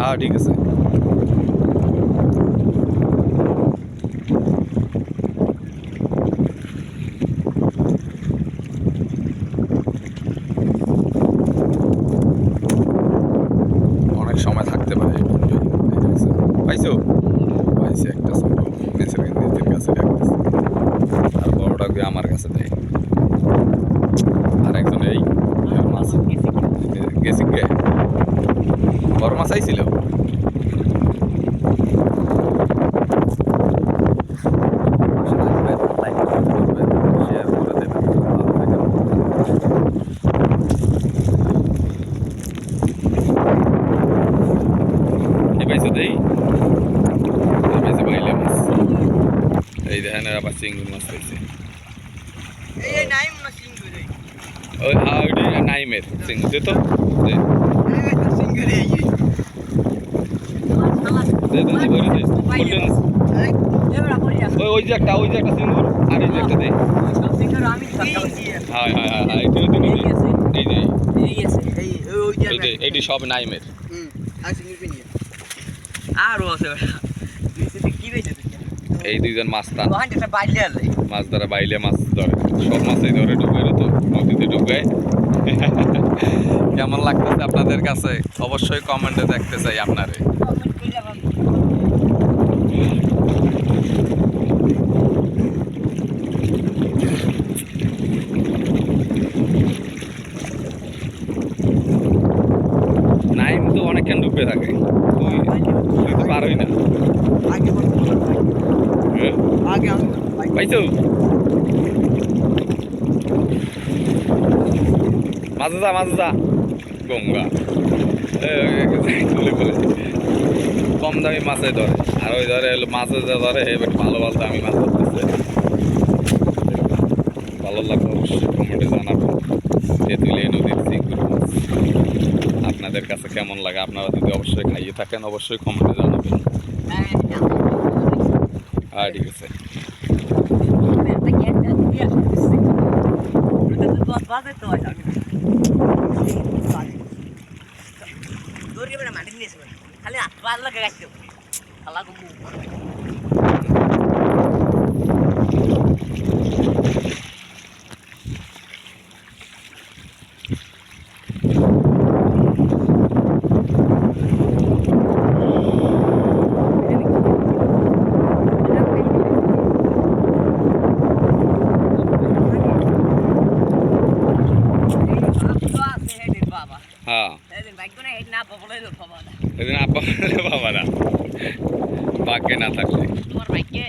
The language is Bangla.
হ্যাঁ ঠিক আছে। অনেক সময় থাকতে একটা আমার কাছে দেয় আর একজন এই মাছ গেছি গে আইছিল এই দেখেন আবার চিংড়ি মাছ সিঙ্গুরে ওই নাইমের চিংড়ি। তো। ওই যে একটা ওই যে একটা সিঙ্গুর আর এই যে একটা দে। হাই হাই হাই হাই এটা তুমি এই আছে। এই যে এই এই সব নাইমের। হুম আর সিঙ্গুর পিনি আর ও আছে তুই? কি এই দুইজন মাছ ধরা বাইলে মাছ ধরে। সব মাছই ধরে ডুবে তো নদীতে ডুবে কেমন লাগতেছে আপনাদের কাছে? অবশ্যই কমেন্টে দেখতে চাই আপনারে। নাইম তো অনেকক্ষণ ডুবে থাকে। তুই তুই তো পারোই না। হ্যাঁ? পাইছো? মাঝে যা মাঝে যা গঙ্গা। কম দামি মাছে ধরে। আর ওই ধরে মাছে যা ধরে এবার ভালো ভালো দামি মাছ ধরতেছে। ভালো লাগবে অবশ্যই কমেন্টে জানাবেন। তেঁতুলিয়া নদীর চিংড়ি আপনাদের কাছে কেমন লাগে? আপনারা যদি অবশ্যই খাইয়ে থাকেন, অবশ্যই কমেন্টে জানাবেন। হ্যাঁ ঠিক আছে। খালি বাবা হ্যাঁ। বাইক না পাবলে বাবা সেদিন আব্বা বাবা না বাক্যে না থাকলে তোমার বাইকে